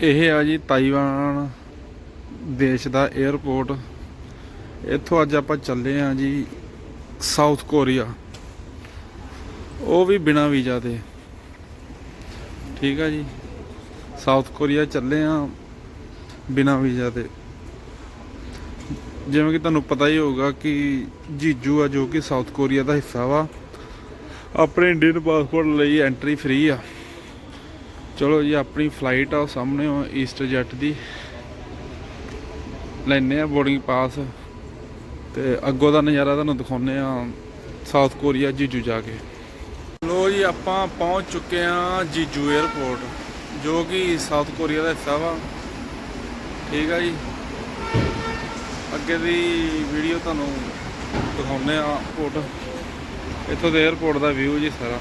ਇਹ ਆ ਜੀ ਤਾਈਵਾਨ ਦੇਸ਼ ਦਾ 에ਅਰਪੋਰਟ ਇੱਥੋਂ ਅੱਜ ਆਪਾਂ ਚੱਲੇ ਆ ਜੀ ਸਾਊਥ ਕੋਰੀਆ ਉਹ ਵੀ ਬਿਨਾ ਵੀਜ਼ਾ ਤੇ ਠੀਕ ਆ ਜੀ। ਸਾਊਥ ਕੋਰੀਆ ਚੱਲੇ ਆ ਬਿਨਾ ਵੀਜ਼ਾ ਤੇ ਜਿਵੇਂ ਕਿ ਤੁਹਾਨੂੰ ਪਤਾ ਹੀ ਹੋਊਗਾ ਕਿ ਜੀਜੂ ਆ ਜੋ ਕਿ ਸਾਊਥ ਕੋਰੀਆ ਦਾ ਹਿੱਸਾ ਵਾ। ਆਪਣੇ ਇੰਡੀਅਨ ਪਾਸਪੋਰਟ ਲਈ ਐਂਟਰੀ ਫ੍ਰੀ ਆ। ਚਲੋ ਜੀ, ਆਪਣੀ ਫਲਾਈਟ ਆ ਸਾਹਮਣੇ ਆ ਈਸਟ ਜੈਟ ਦੀ। ਲੈਨੇ ਆ ਬੋਰਡਿੰਗ ਪਾਸ ਤੇ ਅੱਗੋਂ ਦਾ ਨਜ਼ਾਰਾ ਤੁਹਾਨੂੰ ਦਿਖਾਉਨੇ ਆ ਸਾਊਥ ਕੋਰੀਆ ਜੀਜੂ ਜਾ ਕੇ। ਲੋ ਜੀ, ਆਪਾਂ ਪਹੁੰਚ ਚੁੱਕੇ ਆ ਜੀਜੂ 에ਅਰਪੋਰਟ ਜੋ ਕਿ ਸਾਊਥ ਕੋਰੀਆ ਦਾ ਹਿੱਸਾ ਵਾ। ਠੀਕ ਆ ਜੀ। ਅੱਗੇ ਦੀ ਵੀਡੀਓ ਤੁਹਾਨੂੰ ਦਿਖਾਉਨੇ ਆ ਪੋਰਟ ਇੱਥੋਂ ਦੇ 에ਅਰਪੋਰਟ ਦਾ ਵਿਊ ਜੀ ਸਾਰਾ।